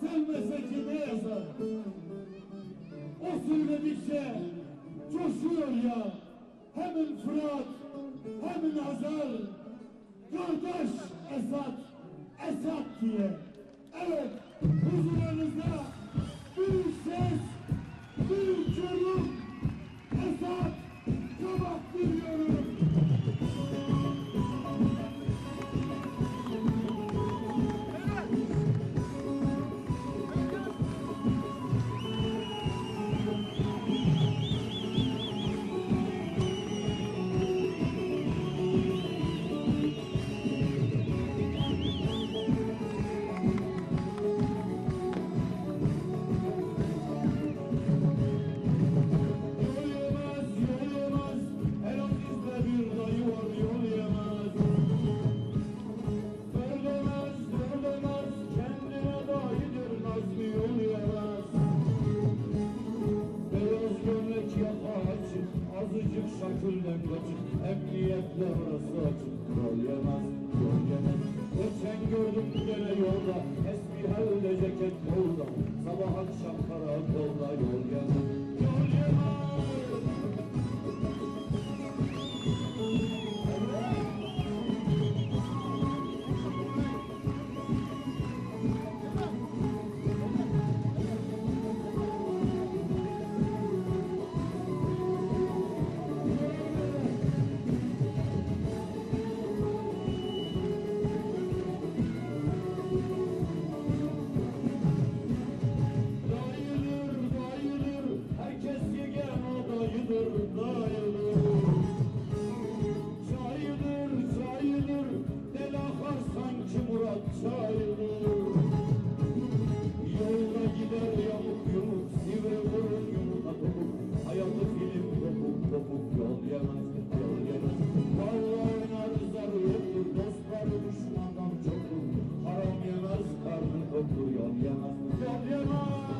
sevmese kime yazar? O söyledikçe coşuyor ya. Hemen Fırat, hemen Hazar. Kardeş Esat, Esat diye. Evet, huzurlarınızda azıcık şakülden kaçık. Emniyetle arası açık, yol yemez, yol yemez. Geçen gördüm gene yolda, esbihelde ceket kolda. Sabah akşam karakolda yol yemez. Yol yemez, yol yemez.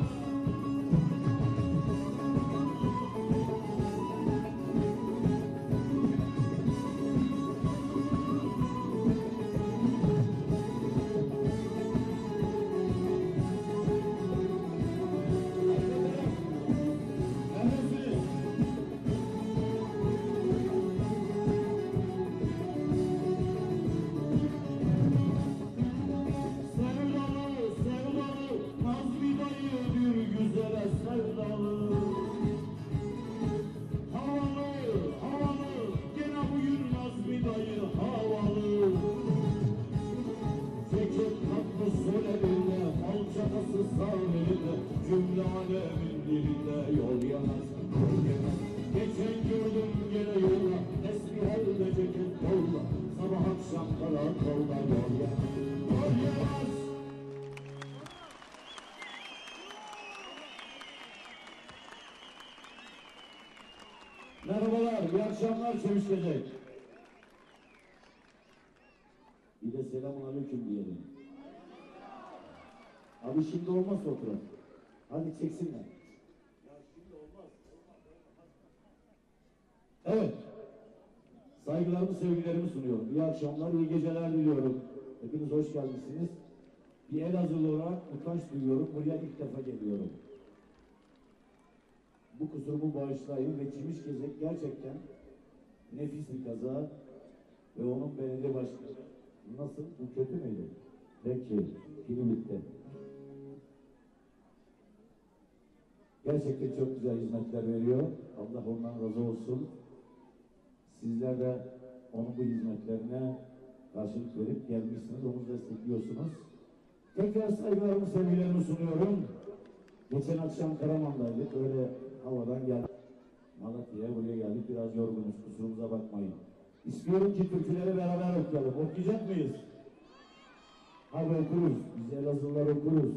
Merhabalar, iyi akşamlar Çevişkecek. Bir de selamun aleyküm diyelim. Abi şimdi olmaz fotoğraf. Hadi çeksinler. Ya şimdi olmaz. Evet. Saygılarımı, sevgilerimi sunuyorum. İyi akşamlar, iyi geceler diliyorum. Hepiniz hoş gelmişsiniz. Bir Elazığlı olarak utanç duyuyorum. Buraya ilk defa geliyorum. Bu kusurumu bağışlayın ve Çimiş Gezek gerçekten nefis bir kaza ve onun belediye başkanı nasıl? Bu kötü müydü? Peki, film bitti. Gerçekten çok güzel hizmetler veriyor. Allah ondan razı olsun. Sizler de onun bu hizmetlerine karşılık verip gelmişsiniz, onu destekliyorsunuz. Tekrar saygılarımı, sevgilerimi sunuyorum. Geçen akşam Karaman'daydık. Öyle havadan geldik. Malatya'ya buraya geldik. Biraz yorgunuz. Kusurumuza bakmayın. İstiyorum ki türküleri beraber okuyalım. Okuyacak mıyız? Hadi okuruz. Biz Elazığlılar okuruz.